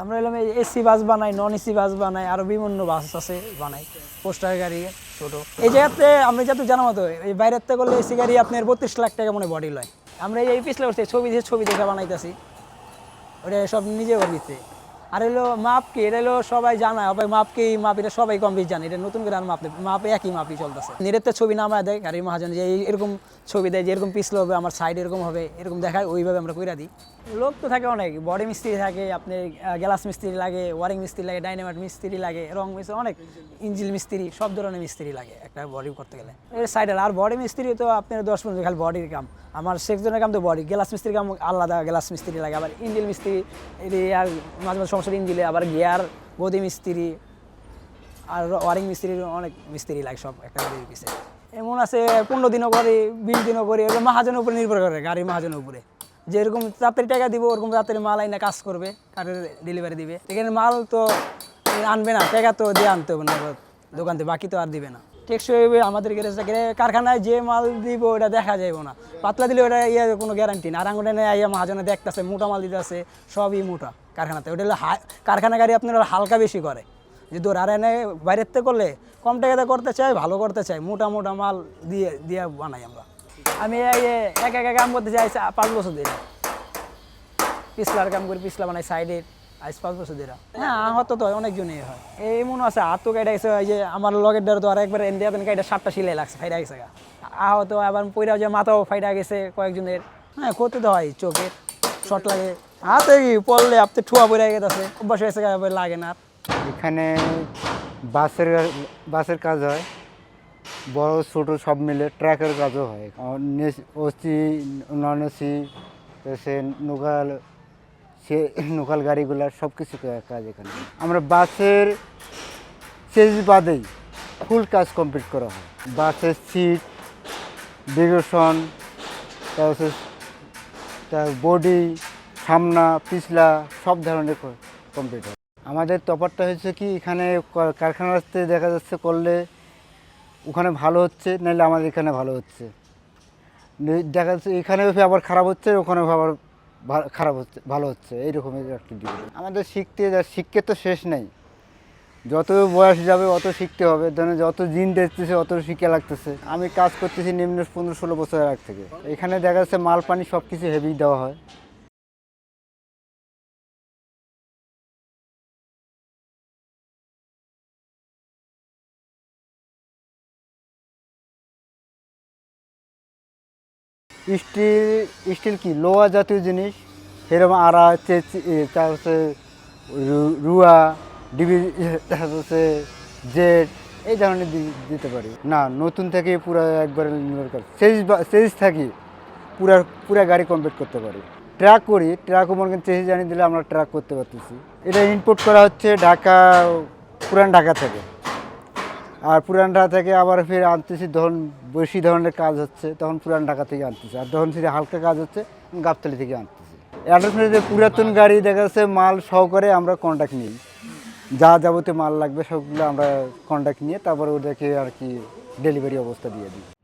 আমরা এলাম AC bus বানাই নন এসি বাস বানাই, আরও বিভিন্ন বাস আছে বানাই। পোস্টার গাড়ি, ছোট। এই জায়গাতে আমি যেহেতু জানা মতো, এই বাইরের থেকে করলে এসি গাড়ি আপনার বত্রিশ লাখ টাকা মনে বডি লয়। আমরা এই পিছলে ছবি দিয়ে ছবি দেখে বানাইতেছি। ওটা সব নিজে করবিতে আর এলো মাপ কি এটা হলো সবাই জানায় সবাই মাপ কি মাপ, এটা সবাই কম বেশি জানে, এটা নতুন করে আর মাপ মাপ একই মাপই চলতেছে। নিরেতে ছবি নামায় দেয় গাড়ির মহাজন যে এরকম ছবি দেয় যে এরকম পিছলে হবে, আমার সাইড এরকম হবে, এরকম দেখায়, ওইভাবে আমরা কইরা দিই। লোক তো থাকে অনেক বডি মিস্ত্রি থাকে আপনি গ্লাস মিস্ত্রি লাগে ওয়ারিং মিস্ত্রি লাগে ডাইনামাইট মিস্ত্রি লাগে, রং মিস্ত্রি, অনেক ইঞ্জিল মিস্ত্রি, সব ধরনের মিস্ত্রি লাগে একটা বডি করতে গেলে। এর সাইডের আর বডি মিস্ত্রি তো আপনার দশ পনেরো, খালি বডির কাম। আমার সেকজনের কাম তো বডি গ্লাস মিস্ত্রির কাম আলাদা গ্লাস মিস্ত্রি লাগে, আবার ইঞ্জিল মিস্ত্রি এটি আর মাঝে মাঝে সমস্যা ইঞ্জিলে, আবার গিয়ার, গদি মিস্ত্রি, আর ওয়ারিং মিস্ত্রির অনেক মিস্ত্রি লাগে সব, একটা গাড়ির পিছিয়ে এমন আছে পনেরো দিনও করে বিশ দিনও করি এগুলো মহাজনের উপরে নির্ভর করে গাড়ির মাহাজনের উপরে। যেরকম তাড়াতাড়ি টাকা দিব, ওরকম তাড়াতাড়ি মাল আইনা কাজ করবে, কারের ডেলিভারি দিবে। এখানে মাল তো আনবে না, টাকা তো দিয়ে আনতে হবে না, দোকান থেকে বাকি তো আর দিবে না। টেকসই আমাদের গ্যারেজ কারখানায় যে মাল দিব ওটা দেখা যাইব না। পাতলা দিলে ওটা ইয়ে কোনো গ্যারান্টি না। আর নেই ইয়ে মহাজনে দেখতেছে, মোটা মাল দিতে আছে সবই মোটা কারখানাতে। ওটা হলো কারখানা গাড়ি আপনার হালকা বেশি করে। যে দৌড় আর এনে বাইরের থেকে করলে কম টাকাতে করতে চাই ভালো করতে চাই মোটা মোটা মাল দিয়ে দিয়ে বানাই আমরা। আমি এক একা কাম করতে চাই পাঁচ বছর ধরে। পিছলার কাম করি, পিছলা বানাই সাইডের আজ পাঁচ বছর ধরে। হ্যাঁ আহত তো অনেকজনই হয়। এই মনে আছে হাত তো কেটে গেছে যে আমার লগের দ্বারা তো আর একবার এনে দেবেন কেটে সাতটা সিলাই লাগছে ফাইডা গেছে গা। আহত, আবার পইরা যে মাথাও ফাইডা গেছে কয়েকজনের। হ্যাঁ ক্ষতি তো হয় চোখের, শর্ট লাগে। হাতে কি পড়লে আপনি ঠুয়া পড়ে গেছে অভ্যাস হয়েছে লাগে না এখানে বাসের বাসের কাজ হয়, বড়, ছোট সব মিলে ট্রাকের কাজও হয়। ওসি নন ওসি সে সে লোকাল গাড়িগুলার সব কিছু কাজ এখানে। আমরা বাসের শেষ বাদেই ফুল কাজ কমপ্লিট করা হয়। বাসের সিট তারপর তার বডি সামনা, পিছলা, সব ধরনের কমপ্লিট হয়। আমাদের তফাৎটা হয়েছে কি, এখানে ক- কারখানাতে দেখা যাচ্ছে করলে ওখানে ভালো হচ্ছে, নাহলে আমাদের এখানে ভালো হচ্ছে। দেখা যাচ্ছে এখানে আবার খারাপ হচ্ছে ওখানে আবার খারাপ হচ্ছে, ভালো হচ্ছে, এইরকমের একটা ডিগ্রি আমাদের শিখতে শিক্ষে তো শেষ নেই। যত বয়স যাবে, অত শিখতে হবে। ধরেন যত দিন দেখতেছে, অত শিখে লাগতেছে। আমি কাজ করতেছি নিম্ন পনেরো ষোলো বছরের আগ থেকে। এখানে দেখা যাচ্ছে মাল পানি সব কিছু হেভি দেওয়া হয়। স্টিল স্টিল কি? লোহা জাতীয় জিনিস, সেরকম আড়া, চেচি তার হচ্ছে রুয়া, ডিবি হচ্ছে জেট এই ধরনের দিতে পারি। না, নতুন থেকে পুরো একবারে নির্ভর সেজ সেজ থাকি, পুরা পুরা গাড়ি কমপ্লিট করতে পারি। ট্র্যাক করি ট্রাকও মনে করেন চেঞ্জ জানিয়ে দিলে আমরা ট্র্যাক করতে পারতেছি। এটা ইনপুট করা হচ্ছে ঢাকা, পুরান ঢাকা থেকে। আর পুরান ঢাকা থেকে আবার ফির আনতেছি ধন বেশি ধরনের কাজ হচ্ছে, তখন পুরান ঢাকা থেকে আনতেছি। আর ধন ফিরে হালকা কাজ হচ্ছে গাবতলি থেকে আনতেছি। অ্যাড্রেস যে পুরাতন গাড়ি দেখা যাচ্ছে, মাল সহকারে আমরা কন্ট্যাক্ট নিই। যা যাবতীয় মাল লাগবে, সবগুলো আমরা কন্ট্যাক্ট নিয়ে তারপর ওদেরকে আর কি ডেলিভারি অবস্থা দিয়ে দিই।